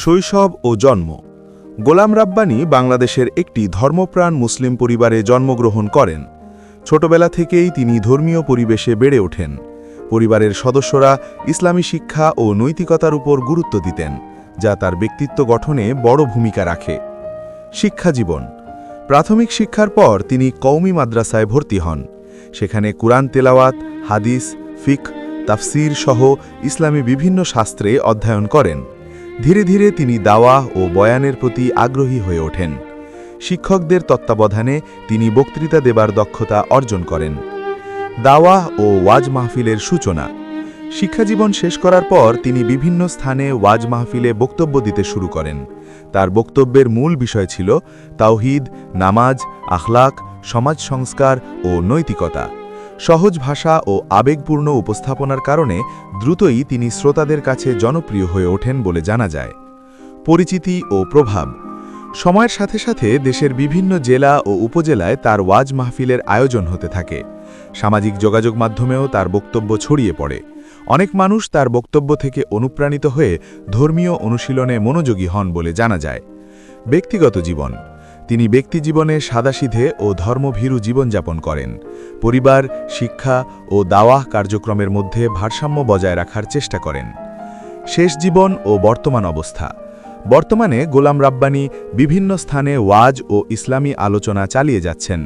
শৈশব ও জন্ম। গোলাম রাব্বানি বাংলাদেশের একটি ধর্মপ্রাণ মুসলিম পরিবারে জন্মগ্রহণ করেন। ছোটবেলা থেকেই তিনি ধর্মীয় পরিবেশে বেড়ে ওঠেন। পরিবারের সদস্যরা ইসলামী শিক্ষা ও নৈতিকতার উপর গুরুত্ব দিতেন, যা তার ব্যক্তিত্ব গঠনে বড় ভূমিকা রাখে। শিক্ষা জীবন। প্রাথমিক শিক্ষার পর তিনি কওমি মাদ্রাসায় ভর্তি হন। সেখানে কুরআন তেলাওয়াত, হাদিস ফিক তাফসির সহ ইসলামী বিভিন্ন শাস্ত্রে অধ্যয়ন করেন। ধীরে ধীরে তিনি দাওয়া ও বয়ানের প্রতি আগ্রহী হয়ে ওঠেন। শিক্ষকদের তত্ত্বাবধানে তিনি বক্তৃতা দেবার দক্ষতা অর্জন করেন। দাওয়া ও ওয়াজ মাহফিলের সূচনা। শিক্ষাজীবন শেষ করার পর তিনি বিভিন্ন স্থানে ওয়াজ মাহফিলে বক্তব্য দিতে শুরু করেন। তার বক্তব্যের মূল বিষয় ছিল তাওহিদ, নামাজ, আখলাক, সমাজ সংস্কার ও নৈতিকতা। সহজ ভাষা ও আবেগপূর্ণ উপস্থাপনার কারণে দ্রুতই তিনি শ্রোতাদের কাছে জনপ্রিয় হয়ে ওঠেন বলে জানা যায়। পরিচিতি ও প্রভাব। সময়ের সাথে সাথে দেশের বিভিন্ন জেলা ও উপজেলায় তার ওয়াজ মাহফিলের আয়োজন হতে থাকে। সামাজিক যোগাযোগ মাধ্যমেও তার বক্তব্য ছড়িয়ে পড়ে। অনেক মানুষ তার বক্তব্য থেকে অনুপ্রাণিত হয়ে ধর্মীয় অনুশীলনে মনোযোগী হন বলে জানা যায়। ব্যক্তিগত জীবন। তিনি ব্যক্তিজীবনে সাদাসিধে ও ধর্মভীরু জীবনযাপন করেন। পরিবার, শিক্ষা ও দাওয়াহ কার্যক্রমের মধ্যে ভারসাম্য বজায় রাখার চেষ্টা করেন। শেষ জীবন ও বর্তমান অবস্থা। বর্তমানে গোলাম রাব্বানি বিভিন্ন স্থানে ওয়াজ ও ইসলামী আলোচনা চালিয়ে যাচ্ছেন।